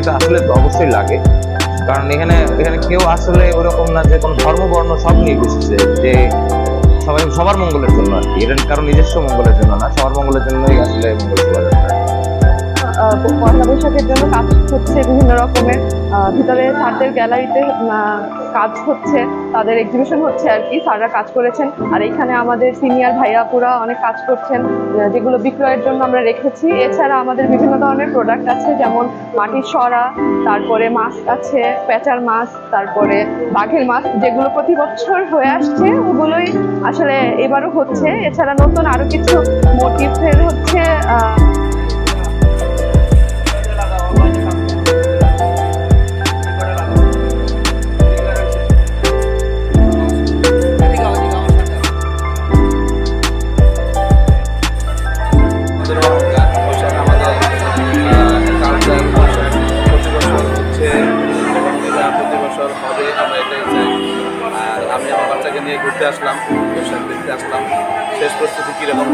এটা আসলে অবশ্যই লাগে। কারণ এখানে এখানে কেউ আসলে ওরকম না যে কোনো ধর্ম, বর্ণ সব নিয়ে বসেছে যে সবাই, সবার মঙ্গলের জন্য আর কি। এটা কারণ নিজস্ব মঙ্গলের জন্য না, সবার মঙ্গলের জন্যই আসলে মঙ্গল শোভাযাত্রা বৈশাখের জন্য কাজ হচ্ছে বিভিন্ন রকমের। ভিতরে স্যারদের গ্যালারিতে কাজ হচ্ছে, তাদের এক্সিবিশন হচ্ছে আর কি, স্যাররা কাজ করেছেন। আর এখানে আমাদের সিনিয়র ভাইয়াপুরা অনেক কাজ করছেন যেগুলো বিক্রয়ের জন্য আমরা রেখেছি। এছাড়া আমাদের বিভিন্ন ধরনের প্রোডাক্ট আছে, যেমন মাটির সরা, তারপরে মাছ আছে, প্যাঁচার মাছ, তারপরে বাঘের মাছ, যেগুলো প্রতি বছর হয়ে আসছে, ওগুলোই আসলে এবারও হচ্ছে। এছাড়া নতুন আরও কিছু মোটিভের হচ্ছে আর আমি আমার বাচ্চাকে নিয়ে ঘুরতে আসলাম পোশাক দেখতে আসলাম। শেষ প্রস্তুতি কীরকম